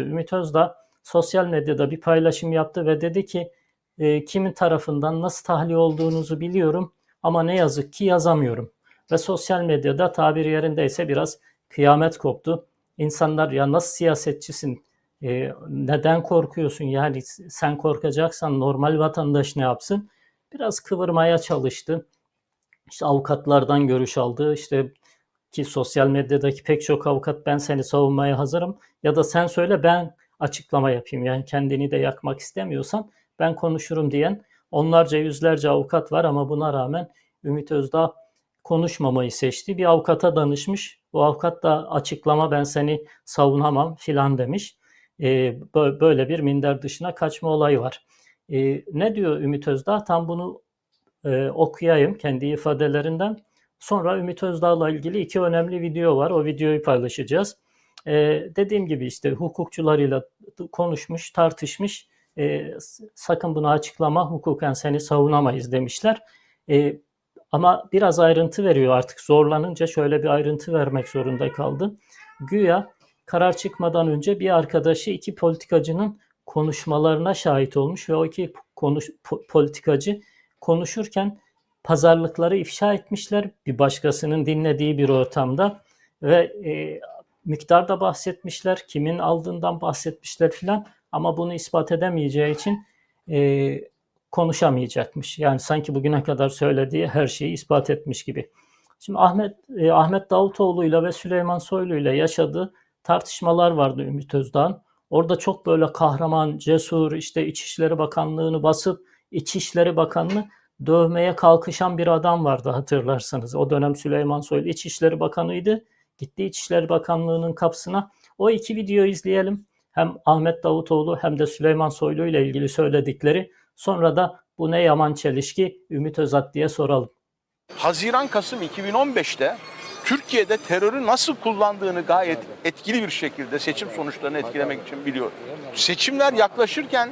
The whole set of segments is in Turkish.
Ümit Özdağ sosyal medyada bir paylaşım yaptı ve dedi ki e, kimin tarafından nasıl tahliye olduğunuzu biliyorum ama ne yazık ki yazamıyorum. Ve sosyal medyada tabir yerindeyse biraz kıyamet koptu. İnsanlar ya nasıl siyasetçisin, e, neden korkuyorsun yani sen korkacaksan normal vatandaş ne yapsın? Biraz kıvırmaya çalıştı. İşte avukatlardan görüş aldı. İşte ki sosyal medyadaki pek çok avukat ben seni savunmaya hazırım ya da sen söyle ben açıklama yapayım. Yani kendini de yakmak istemiyorsan ben konuşurum diyen onlarca yüzlerce avukat var ama buna rağmen Ümit Özdağ konuşmamayı seçti. Bir avukata danışmış. Bu avukat da açıklama ben seni savunamam filan demiş. Ee, böyle bir minder dışına kaçma olayı var. Ee, ne diyor Ümit Özdağ? Tam bunu e, okuyayım kendi ifadelerinden. Sonra Ümit Özdağ'la ilgili iki önemli video var. O videoyu paylaşacağız. Ee, dediğim gibi işte hukukçularıyla konuşmuş, tartışmış. Ee, sakın bunu açıklama, hukuken seni savunamayız demişler. Ee, ama biraz ayrıntı veriyor artık zorlanınca şöyle bir ayrıntı vermek zorunda kaldı. Güya karar çıkmadan önce bir arkadaşı iki politikacının konuşmalarına şahit olmuş ve o iki konuş, politikacı konuşurken pazarlıkları ifşa etmişler bir başkasının dinlediği bir ortamda ve e, miktar da bahsetmişler, kimin aldığından bahsetmişler filan ama bunu ispat edemeyeceği için e, konuşamayacakmış. Yani sanki bugüne kadar söylediği her şeyi ispat etmiş gibi. Şimdi Ahmet e, Ahmet Davutoğlu ile ve Süleyman Soylu ile yaşadığı tartışmalar vardı Ümit Özdağ'ın. Orada çok böyle kahraman, cesur, işte İçişleri Bakanlığı'nı basıp İçişleri Bakanlığı dövmeye kalkışan bir adam vardı hatırlarsanız. O dönem Süleyman Soylu İçişleri Bakanı'ydı. Gitti İçişleri Bakanlığı'nın kapısına. O iki videoyu izleyelim. Hem Ahmet Davutoğlu hem de Süleyman Soylu ile ilgili söyledikleri. Sonra da bu ne yaman çelişki Ümit Özat diye soralım. Haziran-Kasım 2015'te Türkiye'de terörü nasıl kullandığını gayet etkili bir şekilde seçim sonuçlarını etkilemek için biliyor. Seçimler yaklaşırken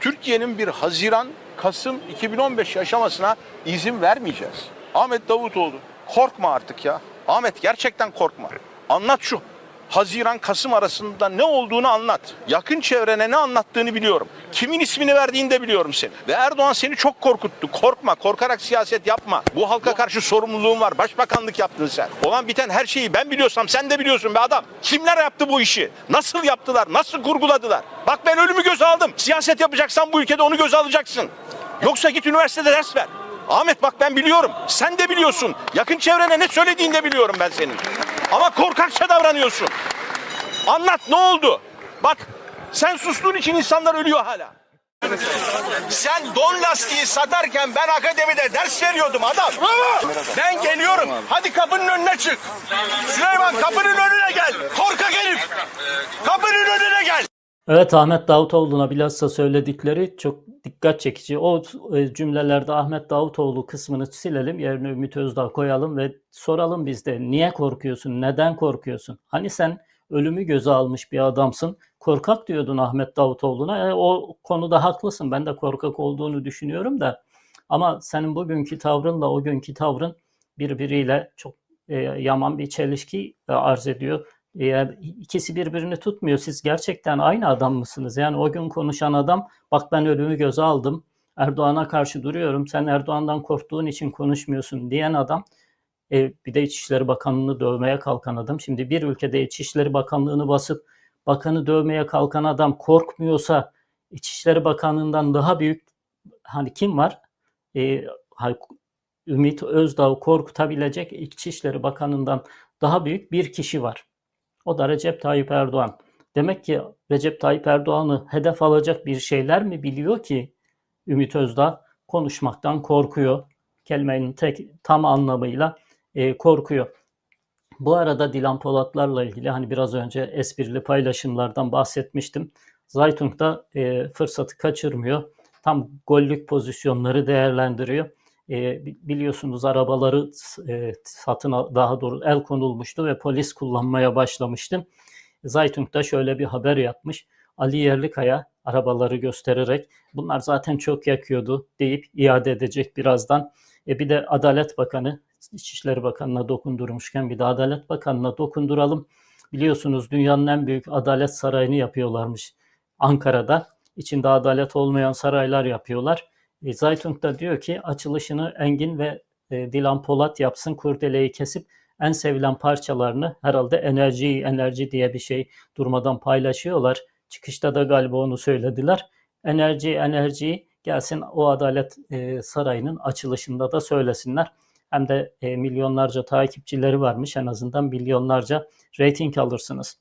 Türkiye'nin bir Haziran Kasım 2015 yaşamasına izin vermeyeceğiz. Ahmet Davutoğlu korkma artık ya. Ahmet gerçekten korkma. Anlat şu. Haziran Kasım arasında ne olduğunu anlat. Yakın çevrene ne anlattığını biliyorum. Kimin ismini verdiğini de biliyorum seni. Ve Erdoğan seni çok korkuttu. Korkma, korkarak siyaset yapma. Bu halka karşı sorumluluğun var. Başbakanlık yaptın sen. Olan biten her şeyi ben biliyorsam sen de biliyorsun be adam. Kimler yaptı bu işi? Nasıl yaptılar? Nasıl kurguladılar? Bak ben ölümü göze aldım. Siyaset yapacaksan bu ülkede onu göze alacaksın. Yoksa git üniversitede ders ver. Ahmet bak ben biliyorum. Sen de biliyorsun. Yakın çevrene ne söylediğini de biliyorum ben senin. Ama korkakça davranıyorsun. Anlat ne oldu? Bak sen sustuğun için insanlar ölüyor hala. Sen don lastiği satarken ben akademide ders veriyordum adam. Ben geliyorum. Hadi kapının önüne çık. Süleyman kapının önüne gel. Korkak herif. Kapının önüne gel. Evet Ahmet Davutoğlu'na bilhassa söyledikleri çok dikkat çekici. O e, cümlelerde Ahmet Davutoğlu kısmını silelim, yerine Ümit Özdağ koyalım ve soralım biz de niye korkuyorsun, neden korkuyorsun? Hani sen ölümü göze almış bir adamsın. Korkak diyordun Ahmet Davutoğlu'na. E, o konuda haklısın. Ben de korkak olduğunu düşünüyorum da. Ama senin bugünkü tavrınla o günkü tavrın birbiriyle çok e, yaman bir çelişki e, arz ediyor. Eğer ikisi birbirini tutmuyor. Siz gerçekten aynı adam mısınız? Yani o gün konuşan adam bak ben ölümü göze aldım. Erdoğan'a karşı duruyorum. Sen Erdoğan'dan korktuğun için konuşmuyorsun diyen adam e, bir de İçişleri Bakanlığı'nı dövmeye kalkan adam. Şimdi bir ülkede İçişleri Bakanlığı'nı basıp bakanı dövmeye kalkan adam korkmuyorsa İçişleri Bakanlığı'ndan daha büyük hani kim var? E, Ümit Özdağ'ı korkutabilecek İçişleri Bakanı'ndan daha büyük bir kişi var. O da Recep Tayyip Erdoğan. Demek ki Recep Tayyip Erdoğan'ı hedef alacak bir şeyler mi biliyor ki Ümit Özdağ konuşmaktan korkuyor. Kelimenin tek tam anlamıyla e, korkuyor. Bu arada Dilan Polatlar'la ilgili hani biraz önce esprili paylaşımlardan bahsetmiştim. Zaytung da e, fırsatı kaçırmıyor. Tam gollük pozisyonları değerlendiriyor. E, biliyorsunuz arabaları e, satın daha doğru el konulmuştu ve polis kullanmaya başlamıştı. Zaytung da şöyle bir haber yapmış. Ali Yerlikaya arabaları göstererek bunlar zaten çok yakıyordu deyip iade edecek birazdan. E bir de Adalet Bakanı İçişleri Bakanı'na dokundurmuşken bir de Adalet Bakanı'na dokunduralım. Biliyorsunuz dünyanın en büyük adalet sarayını yapıyorlarmış Ankara'da. İçinde adalet olmayan saraylar yapıyorlar. E, Zaytung da diyor ki açılışını Engin ve e, Dilan Polat yapsın. Kurdeleyi kesip en sevilen parçalarını herhalde enerji enerji diye bir şey durmadan paylaşıyorlar. Çıkışta da galiba onu söylediler. Enerji enerji gelsin o Adalet e, Sarayı'nın açılışında da söylesinler. Hem de e, milyonlarca takipçileri varmış en azından milyonlarca reyting alırsınız.